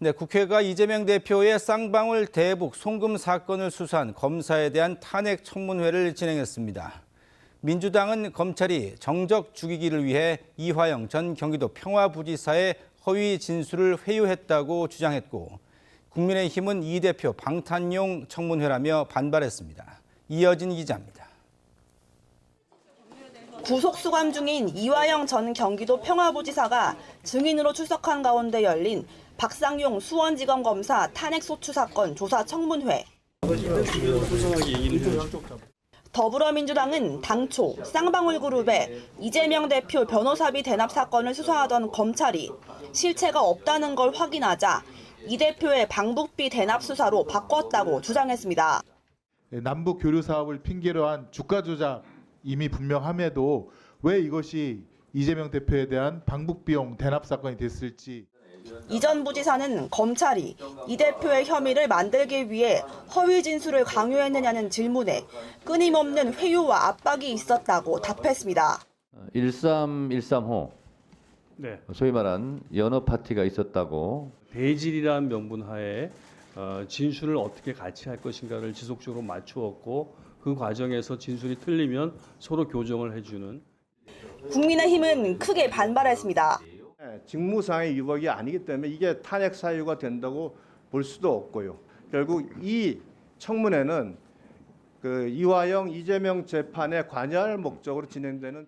네, 국회가 이재명 대표의 쌍방울 대북 송금 사건을 수사한 검사에 대한 탄핵 청문회를 진행했습니다. 민주당은 검찰이 정적 죽이기를 위해 이화영 전 경기도 평화부지사의 허위 진술을 회유했다고 주장했고 국민의힘은 이 대표 방탄용 청문회라며 반발했습니다. 이어진 기자입니다. 구속 수감 중인 이화영 전 경기도 평화부지사가 증인으로 출석한 가운데 열린 박상용 수원지검 검사 탄핵소추 사건 조사 청문회. 더불어민주당은 당초 쌍방울 그룹의 이재명 대표 변호사비 대납 사건을 수사하던 검찰이 실체가 없다는 걸 확인하자 이 대표의 방북비 대납 수사로 바꿨다고 주장했습니다. 예, 남북 교류 사업을 핑계로 한 주가 조작 이미 분명함에도 왜 이것이 이재명 대표에 대한 방북 비용 대납 사건이 됐을지. 이전 부지사는 검찰이 이 대표의 혐의를 만들기 위해 허위 진술을 강요했느냐는 질문에 끊임없는 회유와 압박이 있었다고 답했습니다. 1313호. 네, 소위 말한 연어 파티가 있었다고. 대질이라는 명분 하에 어, 진술을 어떻게 같이 할 것인가를 지속적으로 맞추었고 그 과정에서 진술이 틀리면 서로 교정을 해주는 국민의힘은 크게 반발했습니다. 예, 직무상의 위법이 아니기 때문에 이게 탄핵 사유가 된다고 볼 수도 없고요. 결국 이 청문회는 그 이화영 이재명 재판에 관여할 목적으로 진행되는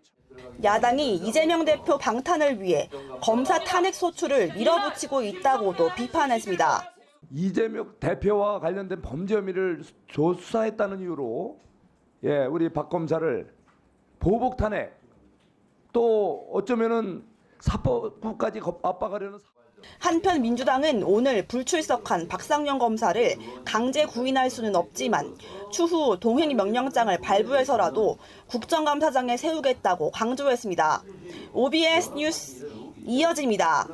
야당이 이재명 대표 방탄을 위해 검사 탄핵 소추를 밀어붙이고 있다고도 비판했습니다. 이재명 대표와 관련된 범죄 혐의를 수- 조사했다는 이유로 예, 우리 박 검사를 보복 탄핵 또 어쩌면은 사법부까지 거- 압박하려는 사- 한편 민주당은 오늘 불출석한 박상영 검사를 강제 구인할 수는 없지만 추후 동행 명령장을 발부해서라도 국정감사장에 세우겠다고 강조했습니다. OBS 뉴스 이어집니다.